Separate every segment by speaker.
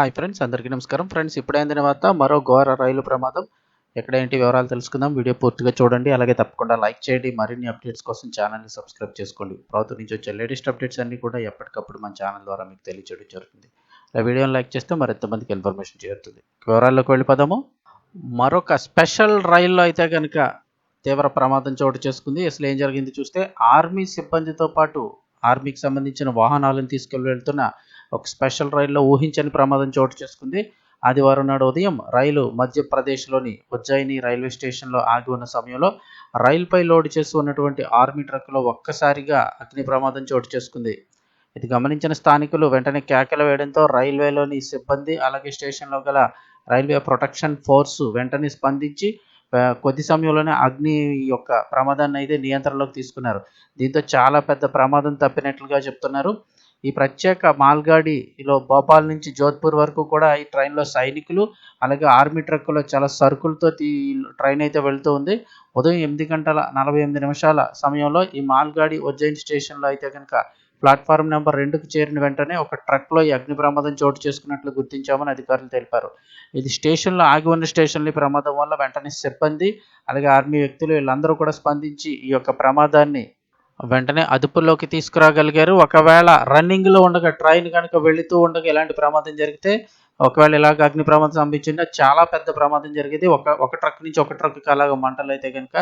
Speaker 1: Hi friends అందరికీ నమస్కారం. Friends ఇప్పుడైన తర్వాత మరో ఘోర రైలు ప్రమాదం. ఎక్కడ ఏంటి వివరాలు తెలుసుకుందాం. వీడియో పూర్తిగా చూడండి. అలాగే తప్పకుండా లైక్ చేయండి. మరిన్ని అప్డేట్స్ కోసం ఛానల్ని సబ్స్క్రైబ్ చేసుకోండి. ప్రభుత్వం నుంచి వచ్చే లేటెస్ట్ అప్డేట్స్ అన్ని కూడా ఎప్పటికప్పుడు మన ఛానల్ ద్వారా మీకు తెలియచేయడం జరుగుతుంది. ఆ వీడియోని లైక్ చేస్తే మరింత మందికి ఇన్ఫర్మేషన్ చేరుతుంది. వివరాల్లోకి వెళ్ళిపోదాము. మరొక స్పెషల్ రైల్లో అయితే కనుక తీవ్ర ప్రమాదం చోటు చేసుకుంది. అసలు ఏం జరిగింది చూస్తే ఆర్మీ సిబ్బందితో పాటు ఆర్మీకి సంబంధించిన వాహనాలను తీసుకెళ్ళి వెళ్తున్న ఒక స్పెషల్ రైల్లో ఊహించని ప్రమాదం చోటు చేసుకుంది. ఆదివారం నాడు ఉదయం రైలు మధ్యప్రదేశ్లోని ఉజ్జయిని రైల్వే స్టేషన్లో ఆగి ఉన్న సమయంలో రైలుపై లోడ్ చేసి ఉన్నటువంటి ఆర్మీ ట్రక్లో ఒక్కసారిగా అగ్ని ప్రమాదం చోటు చేసుకుంది. ఇది గమనించిన స్థానికులు వెంటనే కేకలు వేయడంతో రైల్వేలోని సిబ్బంది అలాగే స్టేషన్లో గల రైల్వే ప్రొటెక్షన్ ఫోర్సు వెంటనే స్పందించి కొద్ది సమయంలోనే అగ్ని యొక్క ప్రమాదాన్ని అయితే నియంత్రణలోకి తీసుకున్నారు. దీంతో చాలా పెద్ద ప్రమాదం తప్పినట్లుగా చెప్తున్నారు. ఈ ప్రత్యేక మాల్గాడిలో భోపాల్ నుంచి జోధ్పూర్ వరకు కూడా ఈ ట్రైన్లో సైనికులు అలాగే ఆర్మీ ట్రక్కులో చాలా సరుకులతో ఈ ట్రైన్ అయితే వెళ్తూ ఉంది. ఉదయం ఎనిమిది గంటల నలభై ఎనిమిది నిమిషాల సమయంలో ఈ మాల్గాడి ఉజ్జయిన్ స్టేషన్లో అయితే కనుక ప్లాట్ఫారం నెంబర్ రెండుకు చేరిన వెంటనే ఒక ట్రక్లో ఈ అగ్ని ప్రమాదం చోటు చేసుకున్నట్లు గుర్తించామని అధికారులు తెలిపారు. ఇది స్టేషన్లో ఆగి ఉన్న స్టేషన్లో ప్రమాదం వల్ల వెంటనే సిబ్బంది అలాగే ఆర్మీ వ్యక్తులు వీళ్ళందరూ కూడా స్పందించి ఈ యొక్క ప్రమాదాన్ని వెంటనే అదుపులోకి తీసుకురాగలిగారు. ఒకవేళ రన్నింగ్లో ఉండగా ట్రైన్ కనుక వెళుతూ ఉండగా ఇలాంటి ప్రమాదం జరిగితే ఒకవేళ ఇలాగ అగ్ని ప్రమాదం సంభవించిందా? చాలా పెద్ద ప్రమాదం జరిగేది. ఒక ఒక ట్రక్ నుంచి ఒక ట్రక్కి అలాగ మంటలు అయితే కనుక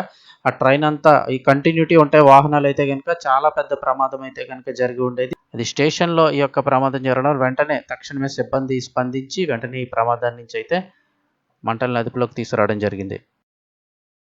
Speaker 1: ఆ ట్రైన్ అంతా ఈ కంటిన్యూటీ ఉంటాయి వాహనాలు అయితే కనుక చాలా పెద్ద ప్రమాదం అయితే కనుక జరిగి ఉండేది. అది స్టేషన్లో ఈ యొక్క ప్రమాదం జరగడం వెంటనే తక్షణమే సిబ్బంది స్పందించి వెంటనే ఈ ప్రమాదాన్ని నుంచి అయితే మంటలను అదుపులోకి తీసుకురావడం జరిగింది.